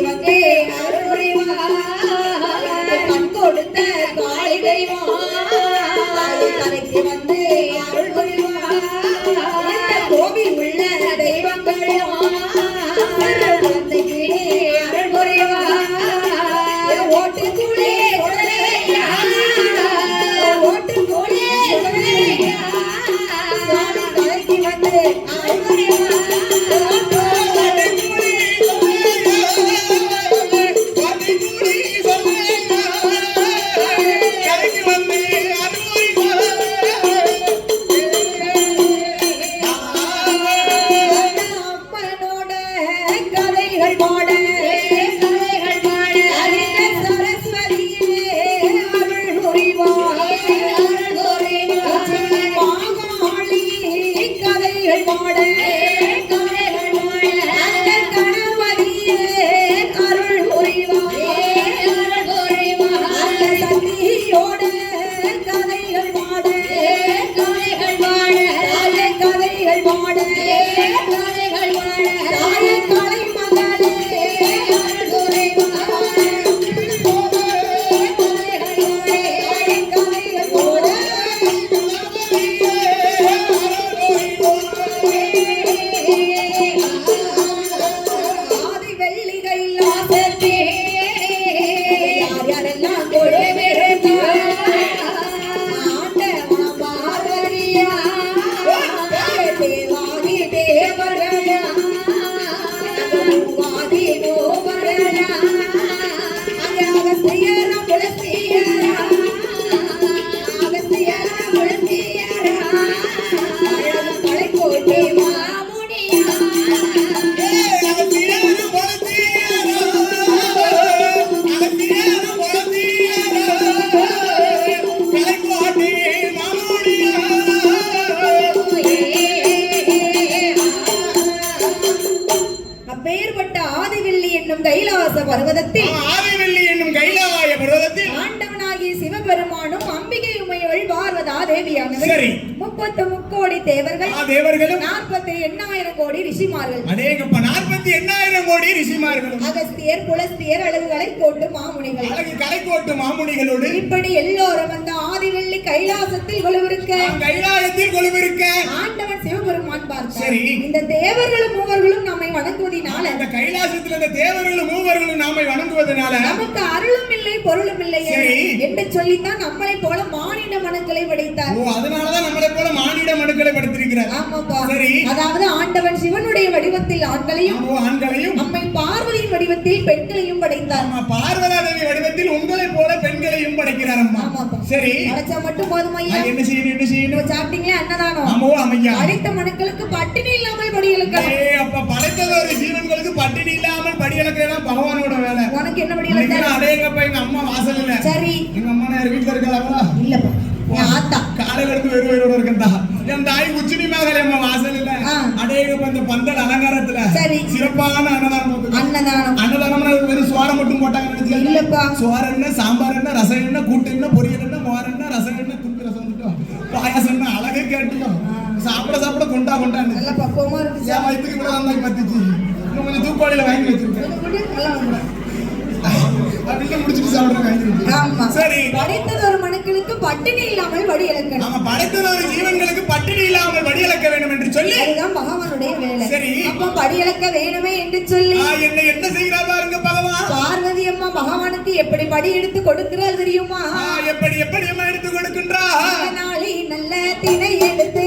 வந்து அருள் புரிவாய் கண் கொடுத்த காளி தெய்வம். கரைக்கு வந்து அருள் Yeah. என்னும் கைலாச பர்வதத்தில். ஆதிவெள்ளி என்னும் கைலாய பர்வதத்தில். ஆண்டவனாகிய சிவபெருமானும் அம்பிகை உமையவள் பார்வதா தேவியானவர் சரி. முப்பத்து முக்கோடி தேவர்கள் ஆ தேவர்களும். நாற்பத்தி எண்ணாயிரம் கோடி ரிஷிமார்கள். அநேகப்ப நாற்பத்தி எண்ணாயிரம் கோடி ரிஷிமார்களும். அகஸ்தியர் புலஸ்தியர் அழகுகளை கோட்டு மாமுனிகள். அழகு கலைக்கோட்டு மாமுனிகளோடு. இப்படி எல்லோரும் அந்த ஆதிவெள்ளி கைலாசத்தில் கொலுவிருக்க நாம் கைலாயத்தில் கொலுவிருக்க ஆண்டவன் சிவபெருமான் பார்த்தார். சரி. இந்த தேவர்களும் மூவர்களும் நம்மை வணங்குவதினால அந்த கைலாசத்தில் அந்த தேவர்களும் மூவர்களும் நாமை வணங்குவதனால நமக்கு அருளும் இல்லை பொருளும் இல்லை. என்று சொல்லித்தான் நம்மளை போல மானிட மனுக்களை படைத்தார் ஓ அதனாலதான் நம்மளை போல மானிட மனுக்களை படுத்திருக்கிறார் ஆமாப்பா. சரி. அதாவது ஆண்டவன் சிவனுடைய வடிவத்தில் ஆண்களையும் ஓ ஆண்களையும். அம்மை பார்வதியின் வடிவத்தில் பெண்களையும் படைத்தார். ஆமா பார்வதாதேவி வடிவத்தில் உங்களை போல பெண்களையும் படைக்கிறார் அம்மா. ஆமாப்பா. சரி. படைச்சா மட்டும் போதும் ஐயா. என்ன செய்யணும் என்ன செய்யணும்? சாப்பிட்டீங்களா? அன்னதானம் ஆமோ அமையா அழைத்த மனுக்களுக்கு பட்டினி இல்லாமல் படியலுக்கணும் இழக்கிறதா பகவானோட வேலை. உனக்கு என்ன இன்னைக்கு படியலுக்க அடேங்கப்பா எங்க அம்மா சரி. எங்க அம்மா நேரம் வீட்டுல இருக்காங்களா இல்லப்பா. என் ஆத்தா. காலையில இருந்து வெறு வெறுவோட இருக்கா என் தாய் உச்சினி மகளே அம்மா வாசல் இல்ல ஆ. அடேங்கப்பா இந்த பந்தல் அலங்காரத்துல. சரி. சிறப்பான அன்னதானம். அன்னதானம். அன்னதானம்னா வெறும் மட்டும் போட்டாங்க? இல்லப்பா. சோறு என்ன சாம்பார் என்ன ரசம் என்ன கூட்டு என்ன பொரியல் என்ன மோர் என்ன ரசம் என்ன தும்பி ரசம் மட்டும் பாயாசம் என்ன அழகே சாப்பிட சாப்பிட கொண்டா கொண்டான்னு. பக்குவமா என் வயிற்றுக்கு கூட வந்தாங்க பத்துச்சு. இன்னும் கொஞ்சம் தூக்குவாளியில வாங்கி வச்சிருக்கேன். அப்படின்னு முடிச்சுட்டு சாப்பிடுற வாங்கி ஆமா. சரி. படைத்தது ஒரு மனுக்களுக்கு பட்டினி இல்லாமல் வடி இழக்கணும். படைத்தது ஒரு ஜீவன்களுக்கு பட்டினி இல்லாமல் வடி இழக்க வேண்டும் என்று சொல்லி. அதுதான் பகவானுடைய வேலை. சரி. அப்ப படி இழக்க வேணுமே என்று சொல்லி. என்ன என்ன செய்கிறா பாருங்க பகவான். பார்வதி அம்மா பகவானுக்கு எப்படி படி எடுத்து கொடுக்கிறாள் தெரியுமா? எப்படி எப்படி அம்மா எடுத்து கொடுக்கின்றா? நாளி நல்ல திணை எடுத்து